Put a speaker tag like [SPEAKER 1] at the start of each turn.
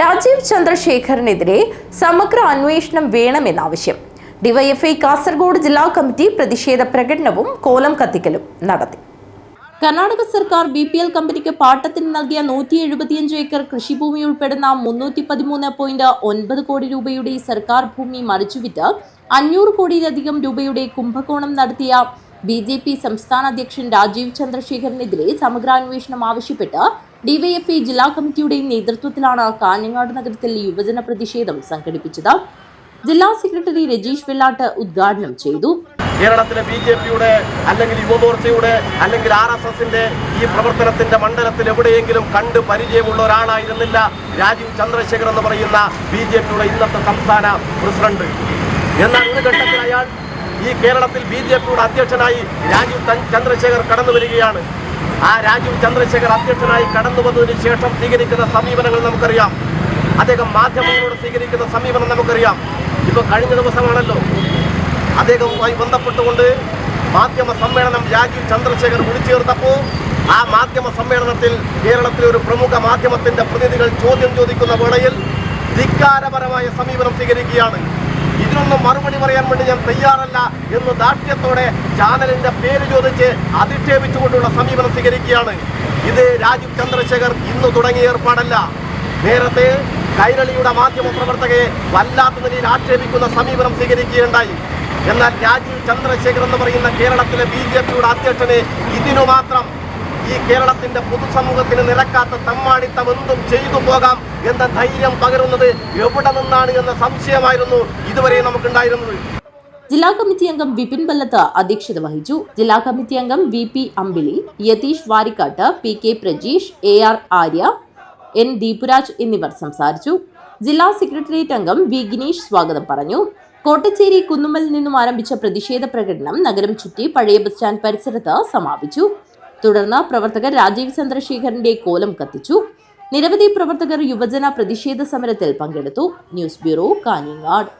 [SPEAKER 1] രാജീവ് ചന്ദ്രശേഖറിനെതിരെ സമഗ്ര അന്വേഷണം വേണമെന്നാവശ്യം ഡിവൈഎഫ്ഐ കാസർഗോഡ് ജില്ലാ കമ്മിറ്റി പ്രതിഷേധ പ്രകടനവും കോലം കത്തിക്കലും നടത്തി. കർണാടക സർക്കാർ ബി പി എൽ കമ്പനിക്ക് പാട്ടത്തിന് നൽകിയ നൂറ്റി എഴുപത്തിയഞ്ച് ഏക്കർ കൃഷിഭൂമി ഉൾപ്പെടുന്ന മുന്നൂറ്റി പതിമൂന്ന് പോയിന്റ് ഒൻപത് കോടി രൂപയുടെ സർക്കാർ ഭൂമി മറിച്ചുവിറ്റ് അഞ്ഞൂറ് കോടിയിലധികം രൂപയുടെ കുംഭകോണം നടത്തിയ ബി ജെ പി സംസ്ഥാന അധ്യക്ഷൻ രാജീവ് ചന്ദ്രശേഖരനെതിരെ സമഗ്രാന്വേഷണം ആവശ്യപ്പെട്ട് ഡിവൈഎഫ്ഐ ജില്ലാ കമ്മിറ്റിയുടെ നേതൃത്വത്തിലാണ് കാഞ്ഞങ്ങാട് നഗരത്തിൽ യുവജന പ്രതിഷേധം സംഘടിപ്പിച്ചത്. ജില്ലാ സെക്രട്ടറി രജീഷ് വെള്ളാട്ട് ഉദ്ഘാടനം ചെയ്തു.
[SPEAKER 2] കേരളത്തിലെ ബി ജെ പിയുടെ അല്ലെങ്കിൽ യുവമോർച്ചയുടെ അല്ലെങ്കിൽ ആർ എസ് എസിന്റെ ഈ പ്രവർത്തനത്തിന്റെ മണ്ഡലത്തിൽ എവിടെയെങ്കിലും കണ്ട് പരിചയമുള്ള ഒരാളായിരുന്നില്ല രാജീവ് ചന്ദ്രശേഖർ എന്ന് പറയുന്ന ബി ജെ പിയുടെ ഇന്നത്തെ സംസ്ഥാന പ്രസിഡന്റ്. എന്നാൽ ഒരു ഘട്ടത്തിൽ അയാൾ ഈ കേരളത്തിൽ ബി ജെ പിയുടെ അധ്യക്ഷനായി രാജീവ് ചന്ദ്രശേഖർ കടന്നു വരികയാണ് ആ രാജീവ് ചന്ദ്രശേഖർ അധ്യക്ഷനായി കടന്നു വന്നതിന് ശേഷം സ്വീകരിക്കുന്ന സമീപനങ്ങൾ നമുക്കറിയാം. അദ്ദേഹം മാധ്യമങ്ങളോട് സ്വീകരിക്കുന്ന സമീപനം നമുക്കറിയാം. ഇപ്പൊ കഴിഞ്ഞ ദിവസമാണല്ലോ. അദ്ദേഹവുമായി ബന്ധപ്പെട്ടുകൊണ്ട് മാധ്യമ സമ്മേളനം രാജീവ് ചന്ദ്രശേഖർ വിളിച്ചു ചേർത്തപ്പോൾ ആ മാധ്യമ സമ്മേളനത്തിൽ കേരളത്തിലെ ഒരു പ്രമുഖ മാധ്യമത്തിന്റെ പ്രതിനിധികൾ ചോദ്യം ചോദിക്കുന്ന വേളയിൽ ധിക്കാരപരമായ സമീപനം സ്വീകരിക്കുകയാണ്. ഇതിനൊന്നും മറുപടി പറയാൻ വേണ്ടി ഞാൻ തയ്യാറല്ല എന്ന് ദാഷ്ട്യത്തോടെ ചാനലിന്റെ പേര് ചോദിച്ച് അധിക്ഷേപിച്ചുകൊണ്ടുള്ള സമീപനം സ്വീകരിക്കുകയാണ്. ഇത് രാജീവ് ചന്ദ്രശേഖർ ഇന്ന് തുടങ്ങിയ ഏർപ്പാടല്ല. നേരത്തെ കൈരളിയുടെ മാധ്യമ പ്രവർത്തകയെ വല്ലാത്ത നിലയിൽ ആക്ഷേപിക്കുന്ന സമീപനം സ്വീകരിക്കുകയുണ്ടായി. എന്നാൽ രാജീവ് ചന്ദ്രശേഖർ എന്ന് പറയുന്ന കേരളത്തിലെ ബി ജെ പിയുടെ അധ്യക്ഷനെ ഇതിനു മാത്രം ഈ കേരളത്തിന്റെ പൊതുസമൂഹത്തിന് നിരക്കാത്ത തമ്മാടിത്തം എന്തും ചെയ്തു പോകാം എന്ന ധൈര്യം പകരുന്നത് എവിടെ നിന്നാണ് എന്ന സംശയമായിരുന്നു ഇതുവരെ നമുക്കുണ്ടായിരുന്നത്.
[SPEAKER 1] ജില്ലാ കമ്മിറ്റി അംഗം വിപിൻ ബല്ലത്ത് അധ്യക്ഷത വഹിച്ചു. ജില്ലാ കമ്മിറ്റി അംഗം V P Ambili Yatheesh Varikkattu P K Prajeesh A R Arya N Deepuraj എന്നിവർ സംസാരിച്ചു. ജില്ലാ സെക്രട്ടേറിയറ്റ് അംഗം വി ഗിനീഷ് സ്വാഗതം പറഞ്ഞു. കോട്ടച്ചേരി കുന്നുമ്മലിൽ നിന്നും ആരംഭിച്ച പ്രതിഷേധ പ്രകടനം നഗരം ചുറ്റി പഴയ ബസ് സ്റ്റാൻഡ് പരിസരത്ത് സമാപിച്ചു. തുടർന്ന് പ്രവർത്തകർ രാജീവ് ചന്ദ്രശേഖരന്റെ കോലം കത്തിച്ചു. നിരവധി പ്രവർത്തകർ യുവജന പ്രതിഷേധ സമരത്തിൽ പങ്കെടുത്തു. News bureau Kanhangad.